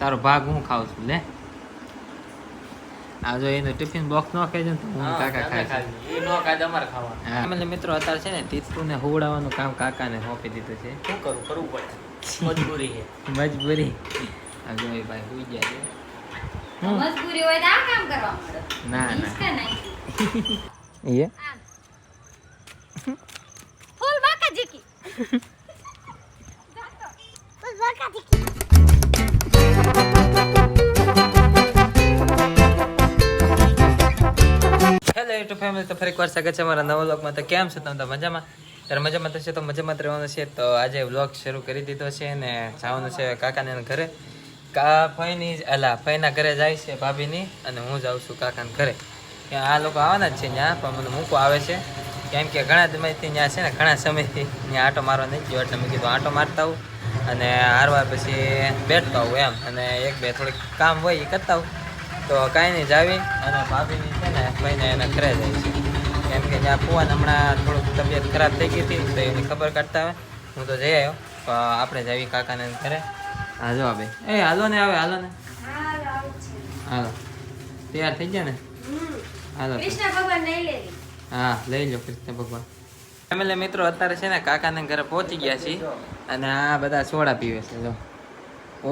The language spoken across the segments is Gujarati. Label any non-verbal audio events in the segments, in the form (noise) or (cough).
તારો ભાગ હું ખાઉં છું લે. આ જો એનો ટિફિન બોક્સ નો ખાઈ જાય હું કાકા ખાય એ નો ખાય તમારે ખાવાનું. એટલે મિત્રો અત્યારે છે ને તીતુને હોવડાવવાનું કામ કાકાને સોંપી દીધું છે. શું કરું? કરવું પડે. મજબૂરી છે. મજબૂરી. આ જો એ ભાઈ હુઈ ગયા છે. હું મજબૂરી હોય તો આ કામ કરવા મળે. ના ના. (laughs) એ ફૂલ બાકા જીકી હેલો યુટ્યુબ ફેમિલી તો ફરી એકવાર સ્વાગત છે મારા નવા વ્લોગમાં. તો કેમ છો તમે? મજામાં? ત્યારે મજામાં થશે તો મજામાં રહેવાનું છે. તો આજે વ્લોગ શરૂ કરી દીધો છે ને જવાનું છે કાકાને ઘરે. કા ફઈની અલા, ફઈના ઘરે જાય છે ભાભીની અને હું જાઉં છું કાકાના ઘરે. ત્યાં આ લોકો આવવાના જ છે ત્યાં, પણ મને મૂકો આવે છે. કેમ કે ઘણા સમયથી ત્યાં છે ને, ઘણા સમયથી ત્યાં આંટો મારવા નહીં ગયો. એટલે મેં કીધું આંટો મારતા આવું. અને હારવા પછી બેઠતા આવું એમ. અને એક બે થોડીક કામ હોય એ કરતા આવું તો કાંઈ નહીં જાવી અને ભાભીની છે ને ભાઈને એને ઘરે જાય છે. કેમ કે ત્યાં ફુવાને હમણાં થોડુંક તબિયત ખરાબ થઈ ગઈ હતી તો એની ખબર કાઢતા આવે. હું તો જઈ આવ્યો તો આપણે જાવી કાકાને ઘરે. હા જો બે. એ હાલો ને આવે હાલો ને. હાલો. તૈયાર થઈ ગયા ને? હાલો. કૃષ્ણ ભગવાન લેવી. હા લઈ લો કૃષ્ણ ભગવાન. ફેમિલી મિત્રો અત્યારે છે ને કાકાને ઘરે પહોંચી ગયા છીએ અને આ બધા સોડા પીવે છે જો.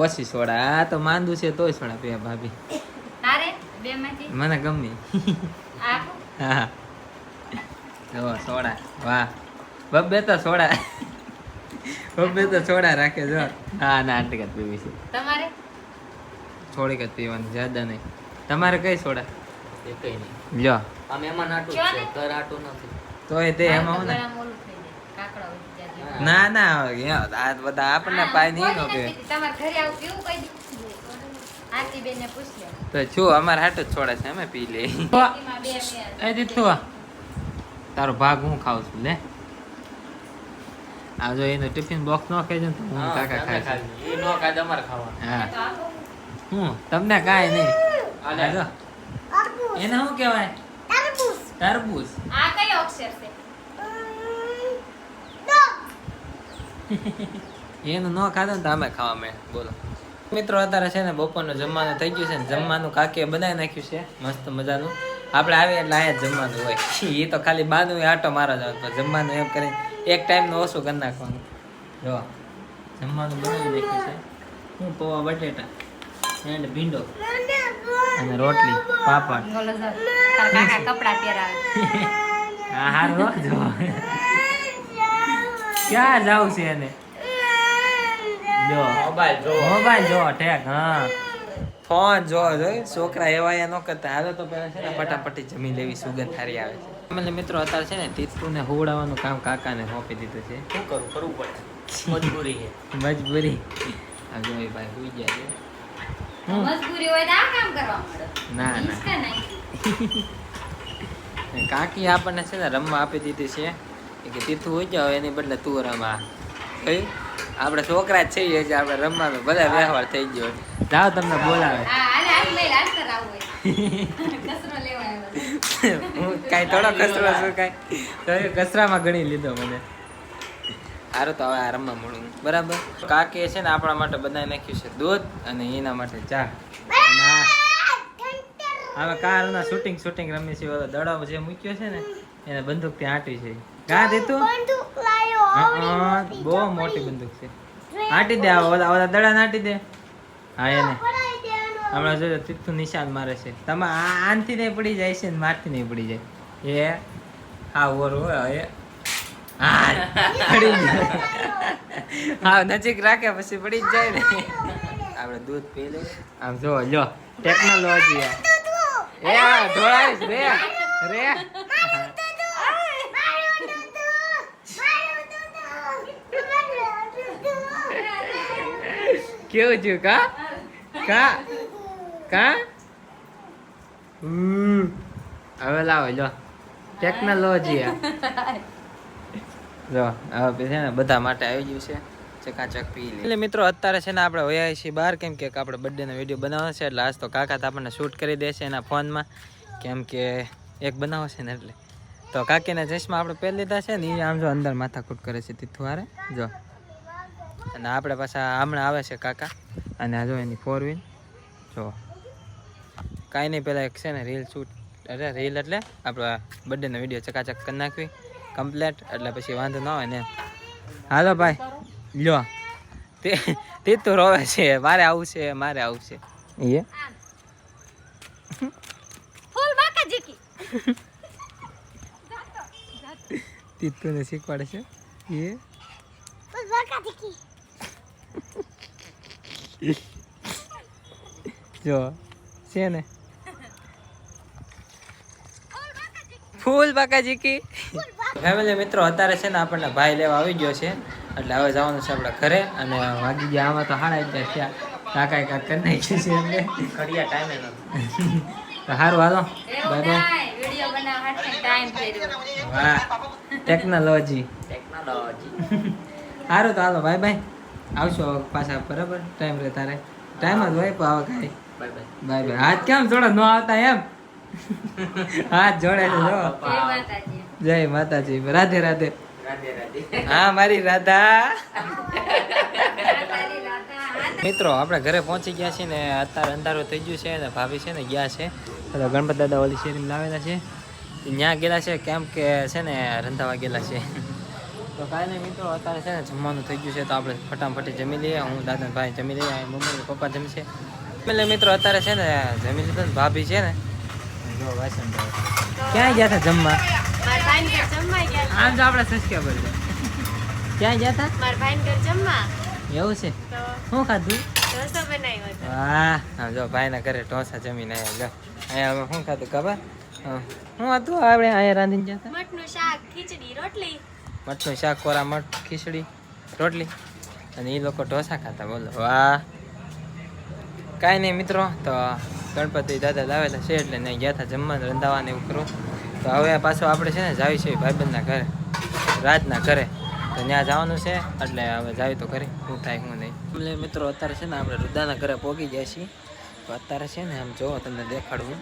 ઓછી સોડા. આ તો માંદુ છે તોય સોડા પીવે ભાભી. મને ગમે. હા. જો સોડા. વાહ. બબ્બે તો સોડા. બબ્બે તો સોડા રાખે જો. હા ના આટલી જ પીવી છે. તમારે? થોડીક જ પીવાની જ્યાદા નહીં. તમારે કઈ સોડા? એ કઈ નહીં. જો આ મહેમાન આટું જ છે ઘર આટું નથી. તે એમાં હું ને. ના ના આ બધા આપણને પાય નહીં નો કે ઘરે આવું કેવું કહી તો છું અમારે હાટ જ છોડે છે અમે પી લે એ દીધું આ. તારો ભાગ હું ખાઉં છું લે. આ જો એનો ટિફિન બોક્સ નો ખાઈ જાય તો હું કાકા ખાલી. એ નો ખાય અમાર ખાવાનું. હા. હું? તમને કાંઈ નહીં. અને એને શું કહેવાય? તરબૂચ. આ કયો અક્ષર છે? (laughs) એનું ન ખાધું ને તો અમે ખાવા મેં. બોલો. મિત્રો અત્યારે છે ને બપોરનું જમવાનું થઈ ગયું છે ને જમવાનું કાકીએ બનાવી નાખ્યું છે. મસ્ત મજાનું. આપણે આવીએ એટલે અહીંયા જમવાનું હોય. (laughs) એ તો ખાલી બાનું આટો મારો જવાનું પણ જમવાનું એમ કરીને એક ટાઈમનું ઓછું કરી નાખવાનું. જો જમવાનું બનાવી નાખ્યું છે. હું પૌવા બટેટા. એન્ડ ભીંડો. અને રોટલી પાપડ. કાકા કપડા પહેરાવે. (laughs) હા હારો જો. ક્યાં જાવ છે એને? જો. મોબાઈલ જો મોબાઈલ જો ઠેક હા. ફોન જો જોઈ છોકરા એવા એ ન કરતા. હાલો તો પેલા છે ને ફટાફટી જમી લેવી સુગંધ સારી આવે છે. એટલે મિત્રો અત્યારે છે ને તીતુને હોવડાવવાનું કામ કાકાને સોંપી દીધું છે. શું કરું? કરવું પડે. મજબૂરી છે. મજબૂરી. આ જોઈ ભાઈ સુઈ ગયા છે. હું મજબૂરી હોય તો આ કામ કરવા મળે. ના ના. (laughs) કાકી આપણને છે ને રમવા આપી દીધી છે. કે તીથું હોય જાવ એની બદલે તું રમા. કયું આપણે છોકરા જ છીએ એટલે આપણે રમવા બધા વ્યવહાર થઈ ગયો જાઓ તમને બોલાવે. હા (laughs) કાંઈ થોડો કચરો છું કાંઈ? કચરામાં ગણી લીધો મને. સારું તો હવે આરામમાં મળું બરાબર? કાકે છે ને આપણા માટે બનાવી નાખ્યું છે દૂધ અને એના માટે ચા. હવે કારના શૂટિંગ શૂટિંગ રમી છે, ઓલો દડો જે મૂક્યો છે ને, એને બંદૂક ત્યાં આંટી છે. કા દેતું બહુ મોટી બંદૂક છે. આંટી દે ઓલા ઓલા દડા નાટી દે. હા, એને. હમણાં જો તીથું નિશાન મારે છે. તમે આનથી નહીં પડી જાય છે ને મારથી નહીં પડી જાય. એ હા, ઓર હોય એ હા પડી હા નજીક રાખે પછી પડી જ જાય ને. આપણે દૂધ પી લે આમ જો લો ટેકનોલોજી એ ઢોળાવીશ રે રે. કેવું છું કા? કા? કા? હમ. હવે લાવો જો ટેકનોલોજી આ. જો હવે છે ને, બધા માટે આવી ગયું છે. ચકાચક એટલે મિત્રો, અત્યારે છે ને આપણે વયા છીએ બહાર, કેમ કે આપણે બર્થડેનો વીડિયો બનાવવાનો છે, એટલે આજ તો કાકા તો આપણને શૂટ કરી દેશે એના ફોનમાં કેમ કે એક બનાવો છે ને એટલે. તો કાકીના ચશ્મા આપણે પહેરી લીધા છે ને એ આમ જો અંદર માથાકૂટ કરે છે તીથું જો. અને આપણે પાછા હમણાં આવે છે કાકા. અને આ જો એની ફોર વ્હીલ જો. કાંઈ નહીં પહેલાં એક છે ને રીલ શૂટ અરે રીલ એટલે આપણા બર્થડેનો વીડિયો ચકાચક કરી નાખવી. કમ્પ્લેટ એટલે પછી વાંધો ના હોય ને. હાલો ભાઈ લ્યો. તે તે તો રોવે છે. મારે આવું છે મારે આવું છે. એ? ફૂલ બાકા જીકી. તીતુને શીખવાડે છે? એ? ફૂલ બાકા જીકી. જો છે ને? ફૂલ બાકાજી કી ફેમિલી મિત્રો અત્યારે છે ને આપણને ભાઈ લેવા આવી ગયો છે. એટલે હવે જવાનું છે આપણે ઘરે. અને વાગી ગયા આમાં તો હાડા અગિયાર થયા. કાકા કાક કરી નાખ્યું છે એટલે ઘડિયા ટાઈમે નથી તો સારું હાલો. બાય બાય વાહ. ટેકનોલોજી ટેકનોલોજી સારું તો હાલો બાય બાય આવશો પાછા બરાબર? ટાઈમ રહે તારે. ટાઈમ જ હોય પણ હવે કાંઈ. બાય બાય બાય બાય હાથ કેમ થોડા ન આવતા એમ? હાથ જોડે છે જો જય માતાજી. રાધે રાધે. રાધે રાધે. હા મારી રાધા. મિત્રો આપણે ઘરે પહોંચી ગયા છીએ ને અત્યારે અંધારું થઈ ગયું છે અને ભાભી છે ને ગયા છે. તો ગણપત દાદા ઓલી શેરીમાં લાવેલા છે. ત્યાં ગયેલા છે કેમ કે છે ને રંધાવા ગયેલા છે. તો કાંઈ નહીં મિત્રો અત્યારે છે ને જમવાનું થઈ ગયું છે તો આપણે ફટાફટી જમી લઈએ. હું દાદા ભાઈ જમી લઈએ મમ્મી પપ્પા જમશે. એટલે મિત્રો અત્યારે છે ને જમી લીધું ભાભી છે ને જો વાસણ ક્યાં ગયા હતા જમવા? આમ જો આપણે સબસ્ક્રાઈબર છે. ક્યાં ગયા હતા મારા ભાઈને ઘર જમવા. એવું છે? શું ખાધું? ઢોસો બનાવ્યો હતો. વાહ. જો ભાઈના ઘરે ઢોસા જમીને આવ્યા લો અહીંયા શું ખાધું ખબર? હા. શું હતું આપણે અહીંયા રાંધીને જતા મઠનું શાક ખીચડી રોટલી. મઠનું શાક કોરા મઠ ખીચડી રોટલી. અને એ લોકો ઢોસા ખાતા બોલો. વાહ. કાંઈ નહીં મિત્રો તો ગણપતિ દાદા લાવેલા છે એટલે નહીં ગયા હતા જમવાનું રંધાવાને એવું કરું તો હવે પાછો આપણે છે ને જાવી છે ભાઈબંધના ઘરે રાતના ઘરે. તો ત્યાં જવાનું છે, એટલે હવે જાવી તો કરી હું થાય શું નહીં. મિત્રો, અત્યારે છે ને આપણે રુદાના ઘરે પહોંચી ગયા છીએ. અત્યારે છે ને આમ જો તમને દેખાડવું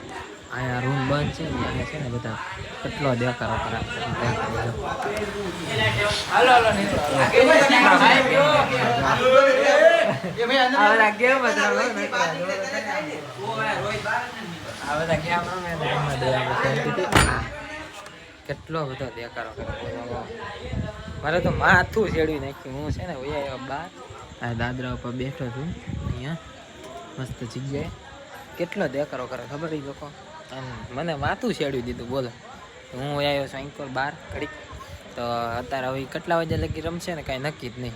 અહીંયા રૂમ બંધ છે ને અહીંયા છે ને બધા કેટલો દેખાડો. કેટલો બધો દેખાડો મારે તો માથું ચેડવી નાખ્યું. હું છે ને વહી બાર. દાદરા ઉપર બેઠો છું. અહીંયા. મસ્ત જગ્યાએ. કેટલો દેખારો કરે ખબર એ લોકો? આમ મને વાતું શેડ્યું દીધું, બોલો. હું આવ્યો છું અંકોર બાર ઘડીક. તો અત્યારે હવે કેટલા વાગ્યા લગી રમશે ને કાંઈ નક્કી જ નહીં.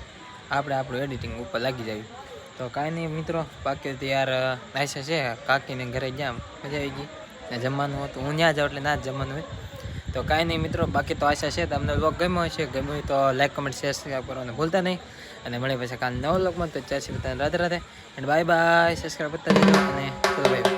આપણે આપણું એડિટિંગ ઉપર લાગી જાય. તો કાંઈ નહીં મિત્રો, બાકી યાર નાઈસે છે. કાકીને ઘરે ગયા, મજા આવી ગઈ. ને જમવાનું હતું. હું ત્યાં જાઉં એટલે ના જ જમવાનું હોય. તો કાંઈ નહીં મિત્રો, બાકી તો આશા છે તમને લોક ગમ્યો હશે. ગમ્યો હોય તો લાઈક કમેન્ટ શેર સબસ્ક્રાઈબ કરવાનું ભૂલતા નહીં. અને મળી પછી કાલ નવો બ્લોગમાં તો ચાર બધાને Radhe Radhe. And bye bye subscribe કરતા અને બાય